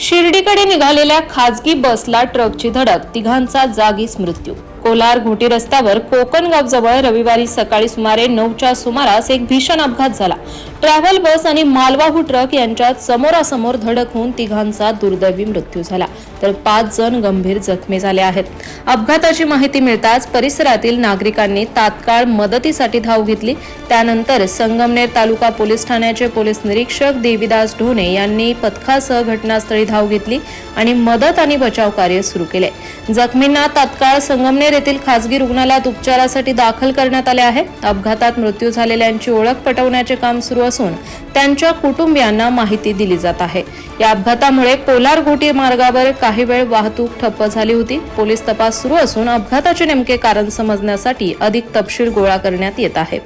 शिर्डीकडे निघालेल्या खाजगी बसला ट्रकची धडक तिघांचा जागीच मृत्यू कोलार घोटी रस्त्यावर कोकणगाव जवळ रविवारी सकाळी सुमारे नऊच्या सुमारास एक भीषण अपघात झाला. ट्रॅव्हल बस आणि मालवाहू ट्रक यांच्यात समोरासमोर धडक होऊन तिघांचा दुर्दैवी मृत्यू झाला. तर पाच जण गंभीर जखमी झाले आहेत. अपघाताची माहिती मिळताच परिसरातील नागरिकांनी तात्काळ मदतीसाठी धाव घेतली. त्यानंतर संगमनेर तालुका पोलीस ठाण्याचे पोलीस निरीक्षक देवीदास ढोणे यांनी पथकासह घटनास्थळी धाव घेतली आणि मदत आणि बचाव कार्य सुरू केले. जखमींना तात्काळ संगमनेर येथील खासगी रुग्णालयात उपचारासाठी दाखल करण्यात आले आहे अपघातात मृत्यू झालेल्यांची ओळख पटवण्याचे काम सुरू असून त्यांच्या कुटुंबियांना माहिती दिली जात आहे. या अपघातामुळे कोलार घोटी मार्गावर काही वेळ वाहतूक ठप्प झाली होती. पोलीस तपास सुरू असून अपघाताचे नेमके कारण समजण्यासाठी अधिक तपशील गोळा करण्यात येत आहे.